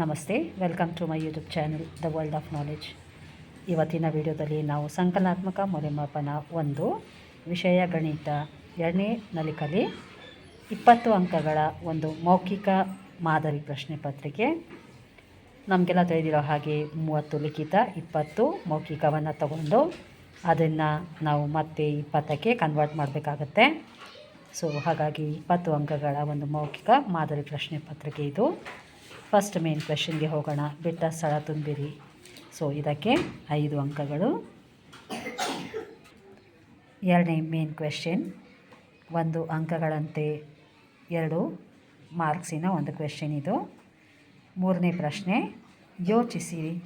ನಮಸ್ತೆ welcome to my YouTube channel the world of knowledge ಇವತ್ತಿನ ವಿಡಿಯೋದಲ್ಲಿ ನಾವು ಸಂಕಲನಾತ್ಮಕ ಮೌಲ್ಯಮಾಪನ ಒಂದು, ವಿಷಯ ಗಣಿತ ಎರಡನೇ ನಲಿಕಲಿ ಇಪ್ಪತ್ತು ಅಂಕಗಳ ಒಂದು ಮೌಖಿಕ ಮಾದರಿ ಪ್ರಶ್ನೆ ಪತ್ರಿಕೆ. ನಮಗೆಲ್ಲ ತಿಳಿದಿರೋ ಹಾಗೆ ಮೂವತ್ತು ಲಿಖಿತ, ಇಪ್ಪತ್ತು ಮೌಖಿಕವನ್ನು ತಗೊಂಡು ಅದನ್ನು ನಾವು ಮತ್ತೆ ಇಪ್ಪತ್ತಕ್ಕೆ ಕನ್ವರ್ಟ್ ಮಾಡಬೇಕಾಗತ್ತೆ. ಸೊ ಹಾಗಾಗಿ ಇಪ್ಪತ್ತು ಅಂಕಗಳ ಒಂದು ಮೌಖಿಕ ಮಾದರಿ ಪ್ರಶ್ನೆ ಪತ್ರಿಕೆ ಇದು. ಫಸ್ಟ್ ಮೇನ್ ಕ್ವೆಶನ್ಗೆ ಹೋಗೋಣ. ಬಿಟ್ಟ, ಸ್ಥಳ ತುಂಬಿರಿ. ಸೊ ಇದಕ್ಕೆ ಐದು ಅಂಕಗಳು. ಎರಡನೇ ಮೇನ್ ಕ್ವೆಶನ್ ಒಂದು ಅಂಕಗಳಂತೆ ಎರಡು ಮಾರ್ಕ್ಸಿನ ಒಂದು ಕ್ವೆಶನ್ ಇದು. ಮೂರನೇ ಪ್ರಶ್ನೆ, ಯೋಚಿಸಿ.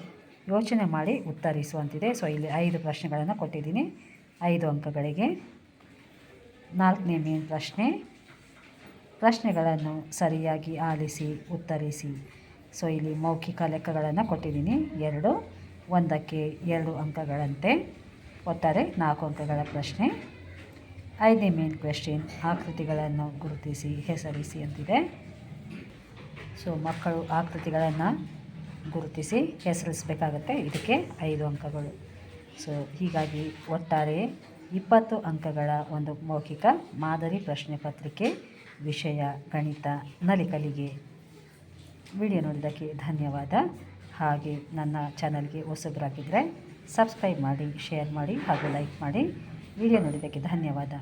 ಯೋಚನೆ ಮಾಡಿ ಉತ್ತರಿಸುವಂತಿದೆ. ಸೊ ಇಲ್ಲಿ ಐದು ಪ್ರಶ್ನೆಗಳನ್ನು ಕೊಟ್ಟಿದ್ದೀನಿ. ಐದು ಅಂಕಗಳಿಗೆ. ನಾಲ್ಕನೇ ಮೇನ್ ಪ್ರಶ್ನೆ, ಪ್ರಶ್ನೆಗಳನ್ನು ಸರಿಯಾಗಿ ಆಲಿಸಿ, ಉತ್ತರಿಸಿ. ಸೊ ಇಲ್ಲಿ ಮೌಖಿಕ ಲೆಕ್ಕಗಳನ್ನು ಕೊಟ್ಟಿದ್ದೀನಿ. ಎರಡು, ಒಂದಕ್ಕೆ ಎರಡು ಅಂಕಗಳಂತೆ. ಒಟ್ಟಾರೆ ನಾಲ್ಕು ಅಂಕಗಳ ಪ್ರಶ್ನೆ. ಐದನೇ ಮೇನ್ ಕ್ವೆಶ್ಚನ್ ಆಕೃತಿಗಳನ್ನು ಗುರುತಿಸಿ, ಹೆಸರಿಸಿ ಅಂತಿದೆ. ಸೊ ಮಕ್ಕಳು ಆಕೃತಿಗಳನ್ನು ಗುರುತಿಸಿ ಹೆಸರಿಸಬೇಕಾಗತ್ತೆ. ಇದಕ್ಕೆ ಐದು ಅಂಕಗಳು. ಸೊ ಹೀಗಾಗಿ ಒಟ್ಟಾರೆ ಇಪ್ಪತ್ತು ಅಂಕಗಳ ಒಂದು ಮೌಖಿಕ ಮಾದರಿ ಪ್ರಶ್ನೆ ಪತ್ರಿಕೆ ವಿಷಯ ಗಣಿತ ನಲಿಕಲಿಗೆ ವಿಡಿಯೋ ನೋಡಿದ್ದಕ್ಕೆ ಧನ್ಯವಾದ. ಹಾಗೆ ನನ್ನ ಚಾನಲ್ಗೆ ಹೊಸಬರಾಗಿದ್ದರೆ ಸಬ್ಸ್ಕ್ರೈಬ್ ಮಾಡಿ, ಶೇರ್ ಮಾಡಿ ಹಾಗೂ ಲೈಕ್ ಮಾಡಿ. ವಿಡಿಯೋ ನೋಡಿದ್ದಕ್ಕೆ ಧನ್ಯವಾದ.